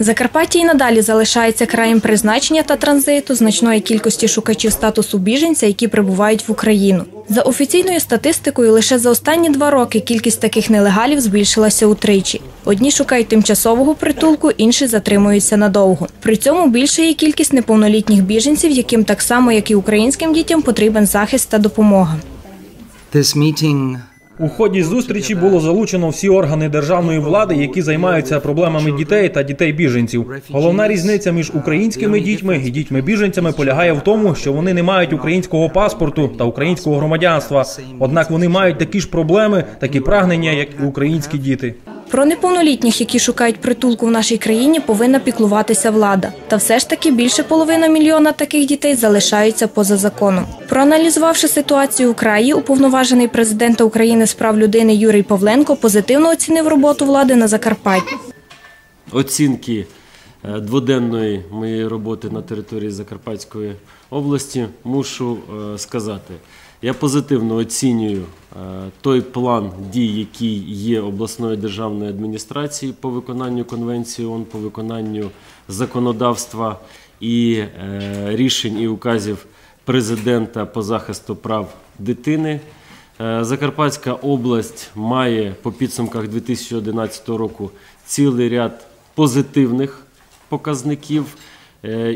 Закарпаття і надалі залишається краєм призначення та транзиту значної кількості шукачів статусу біженця, які прибувають в Україну. За офіційною статистикою, лише за останні два роки кількість таких нелегалів збільшилася утричі. Одні шукають тимчасового притулку, інші затримуються надовго. При цьому більша є кількість неповнолітніх біженців, яким так само, як і українським дітям, потрібен захист та допомога. This У ході зустрічі було залучено всі органи державної влади, які займаються проблемами дітей та дітей біженців. Головна різниця між українськими дітьми і дітьми біженцями полягає в тому, що вони не мають українського паспорту та українського громадянства. Однак вони мають такі ж проблеми, такі прагнення, як і українські діти. Про неповнолітніх, які шукають притулку в нашій країні, повинна піклуватися влада. Та все ж таки більше половина мільйона таких дітей залишаються поза законом. Проаналізувавши ситуацію у краї, уповноважений президента України з прав людини Юрій Павленко позитивно оцінив роботу влади на Закарпатті. оцінки е, дводенної моєї роботи на території Закарпатської області мушу е, сказати. Я позитивно оцінюю е, той план дій, який є обласною державної адміністрації по виконанню конвенції ООН, по виконанню законодавства і е, рішень і указів президента по захисту прав дитини. Е, Закарпатська область має по підсумках 2011 року цілий ряд позитивних показників.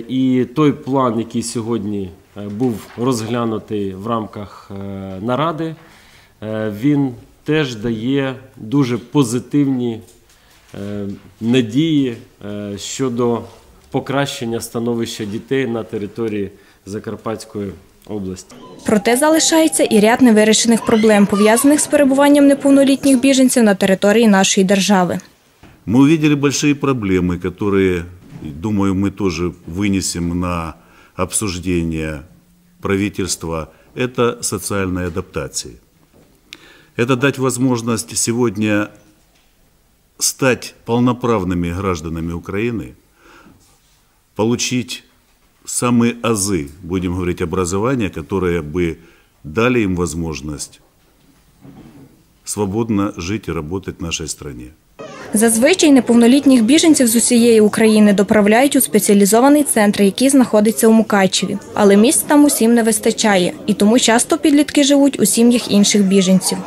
І той план, який сьогодні був розглянутий в рамках е, наради, е, він теж дає дуже позитивні е, надії е, щодо покращення становища дітей на території Закарпатської області. Проте залишається і ряд невирішених проблем, пов'язаних з перебуванням неповнолітніх біженців на території нашої держави. Мы увидели большие проблемы, которые, думаю, мы тоже вынесем на обсуждение правительства. Это социальная адаптация. Это дать возможность сегодня стать полноправными гражданами Украины, получить самые азы, будем говорить, образования, которые бы дали им возможность свободно жить и работать в нашей стране. Зазвичай неповнолітніх біженців з усієї України доправляють у спеціалізований центр, який знаходиться у Мукачеві. Але місць там усім не вистачає, і тому часто підлітки живуть у сім'ях інших біженців.